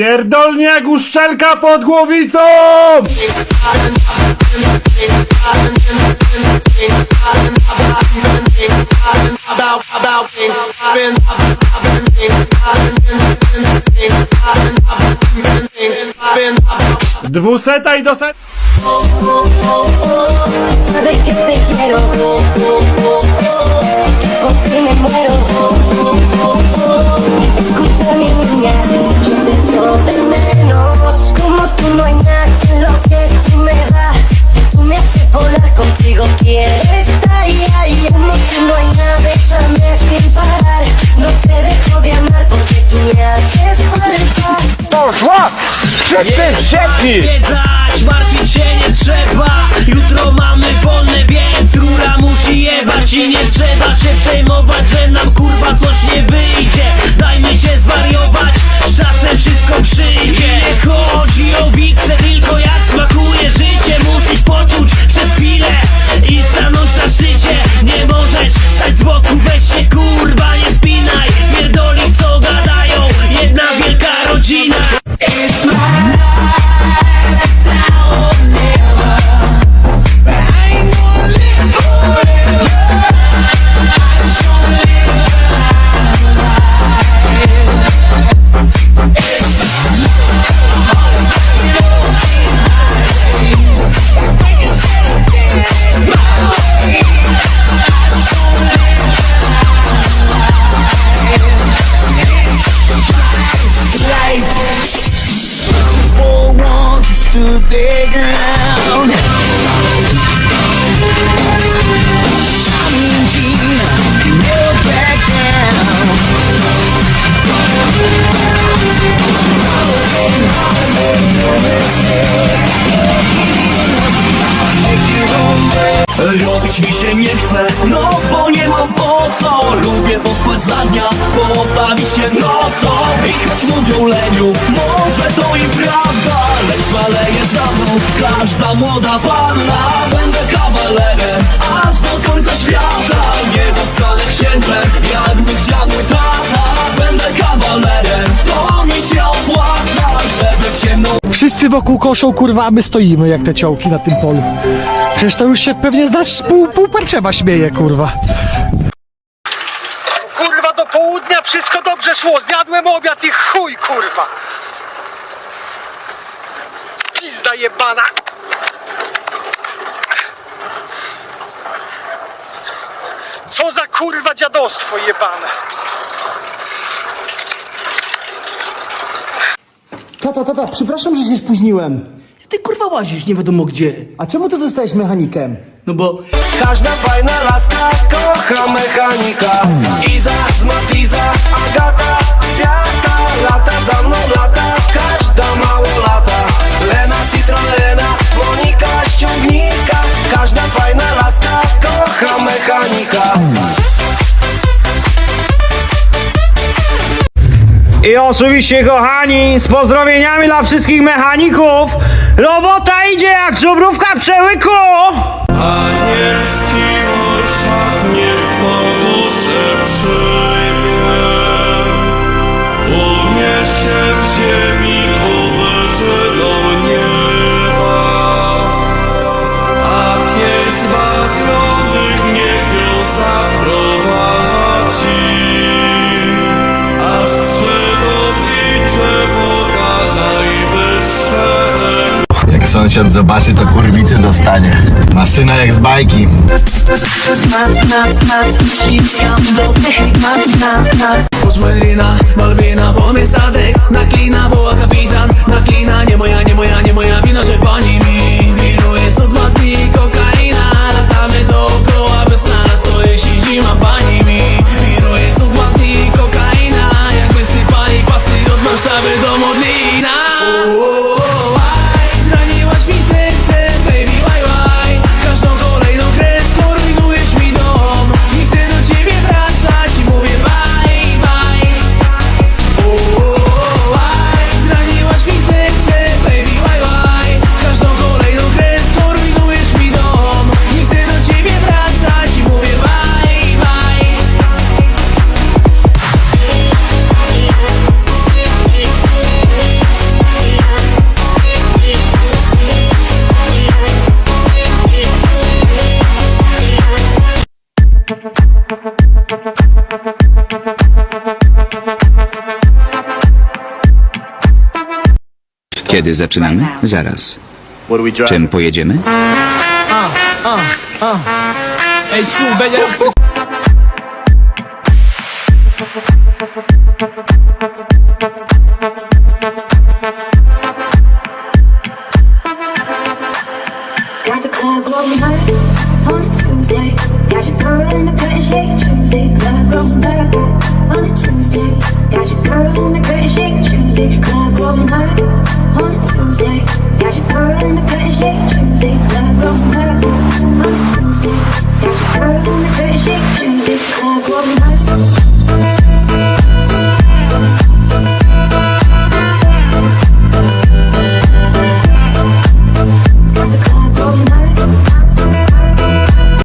Pierdolnie jak uszczelka pod głowicą! Dwuseta i do Przedtem wścieknij! Zwiedzać, martwić się nie trzeba Jutro mamy wolne, więc rura musi jebać I nie trzeba się przejmować, że nam kurwa coś nie wyjdzie their ground. Robić mi się nie chce, no bo nie mam po co Lubię pospać za dnia, pobawić się nocą I choć mówią leniu, może to i prawda Lecz maleje mną każda młoda panna Będę kawalerem, aż do końca świata Nie zostanę księdzem, jak mój dziad mój tata Będę kawalerem, to mi się opłaca Żeby ciemną Wszyscy wokół koszą, kurwa, a my stoimy jak te ciołki na tym polu. Przecież to już się pewnie znasz, pół, pół Parczewa śmieje, kurwa. Kurwa do południa wszystko dobrze szło, zjadłem obiad i chuj kurwa! Jebana! Co za kurwa dziadostwo jebane! Tata, tata, przepraszam, że się spóźniłem. Ty kurwa łazisz nie wiadomo gdzie. A czemu ty zostałeś mechanikiem? No bo Każda fajna laska kocha mechanika Iza z Matiza, Agata, Świata Lata za mną lata, I oczywiście kochani, z pozdrowieniami dla wszystkich mechaników. Robota idzie jak żubrówka przełyku. Anielski sąsiad zobaczy, to kurwicy dostanie. Maszyna jak z bajki. Pożmerina, Malwina, wo statek Naklina, woła kapitan Naklina, nie moja, nie moja, nie moja wina, że pani mi Wiruje co dwa dni kokaina Latamy dookoła bez sna To jeśli zima pani Kiedy zaczynamy? Zaraz. Czym pojedziemy? Got the club on a Tuesday. Got your girl in the curtain shake Tuesday. Club on a Tuesday. Got your girl in the curtain shake Tuesday. Club